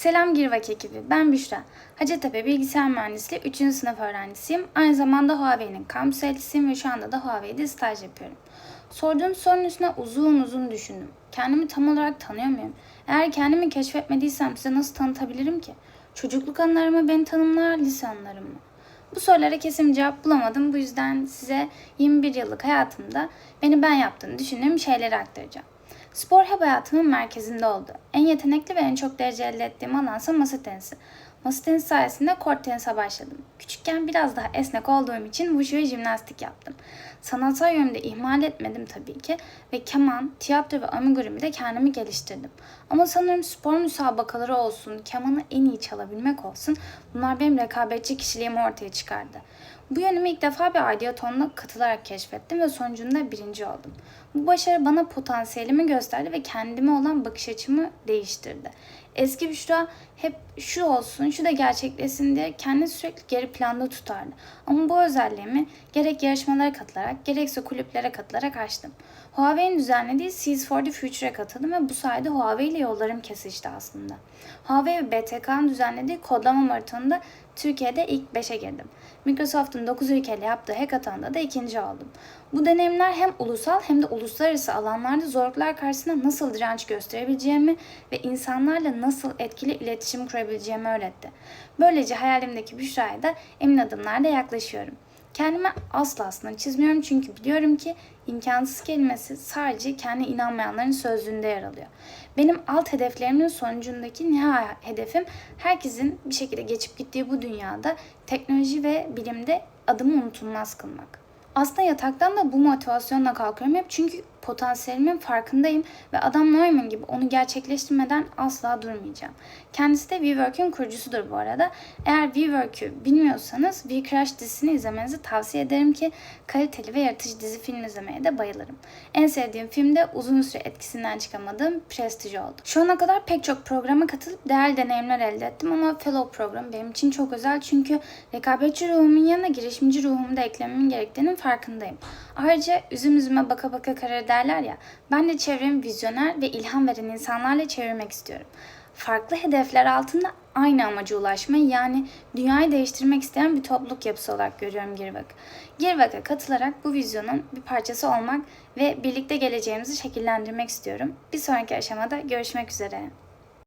Selam Girvak ekibi, ben Büşra. Hacettepe Bilgisayar Mühendisliği 3. sınıf öğrencisiyim. Aynı zamanda Huawei'nin kampüs elçisiyim ve şu anda da Huawei'de staj yapıyorum. Sorduğum sorunun üstüne uzun uzun düşündüm. Kendimi tam olarak tanıyor muyum? Eğer kendimi keşfetmediysem size nasıl tanıtabilirim ki? Çocukluk anılarımı beni tanımlar, lise anılarım mı? Bu sorulara kesin cevap bulamadım. Bu yüzden size 21 yıllık hayatımda beni ben yaptığını düşündüğüm şeyleri aktaracağım. Spor hep hayatımın merkezinde oldu. En yetenekli ve en çok derece elde ettiğim alansa masa tenisi. Masa tenisi sayesinde kort tenise başladım. Küçükken biraz daha esnek olduğum için wushu ve jimnastik yaptım. Sanatsal yönde ihmal etmedim tabii ki ve keman, tiyatro ve amigurumi de kendimi geliştirdim. Ama sanırım spor müsabakaları olsun, kemanı en iyi çalabilmek olsun bunlar benim rekabetçi kişiliğimi ortaya çıkardı. Bu yönümü ilk defa bir idiotonla katılarak keşfettim ve sonucunda birinci oldum. Bu başarı bana potansiyelimi gösterdi ve kendime olan bakış açımı değiştirdi. Eski Büşra hep şu olsun, şu da gerçekleşsin diye kendini sürekli geri planda tutardı. Ama bu özelliğimi gerek yarışmalara katılarak gerekse kulüplere katılarak açtım. Huawei'nin düzenlediği Seas for the Future'e katıldım ve bu sayede Huawei ile yollarım kesişti aslında. Huawei ve BTK'nın düzenlediği kodlama maratonunda Türkiye'de ilk 5'e girdim. Microsoft'un 9 ülkeyle yaptığı hackathon'da da ikinci oldum. Bu deneyimler hem ulusal hem de uluslararası alanlarda zorluklar karşısında nasıl direnç gösterebileceğimi ve insanlarla nasıl etkili iletişim kurabileceğimi öğretti. Böylece hayalimdeki Büşra'ya da emin adımlarla yaklaşıyorum. Kendime asla aslında çizmiyorum çünkü biliyorum ki imkansız kelimesi sadece kendi inanmayanların sözlüğünde yer alıyor. Benim alt hedeflerimin sonucundaki nihai hedefim herkesin bir şekilde geçip gittiği bu dünyada teknoloji ve bilimde adımı unutulmaz kılmak. Aslında yataktan da bu motivasyonla kalkıyorum hep çünkü potansiyelimin farkındayım ve adam Neumann gibi onu gerçekleştirmeden asla durmayacağım. Kendisi de WeWork'ün kurucusudur bu arada. Eğer WeWork'ü bilmiyorsanız We Crash dizisini izlemenizi tavsiye ederim ki kaliteli ve yaratıcı dizi film izlemeye de bayılırım. En sevdiğim film de uzun süre etkisinden çıkamadığım Prestige oldu. Şu ana kadar pek çok programa katılıp değerli deneyimler elde ettim ama Fellow programı benim için çok özel çünkü rekabetçi ruhumun yanına girişimci ruhumu da eklemem gerektiğinin farkındayım. Ayrıca üzüm üzüme baka baka karar derler ya, ben de çevremi vizyoner ve ilham veren insanlarla çevirmek istiyorum. Farklı hedefler altında aynı amaca ulaşmayı yani dünyayı değiştirmek isteyen bir topluluk yapısı olarak görüyorum Girvak. Girvak'a katılarak bu vizyonun bir parçası olmak ve birlikte geleceğimizi şekillendirmek istiyorum. Bir sonraki aşamada görüşmek üzere.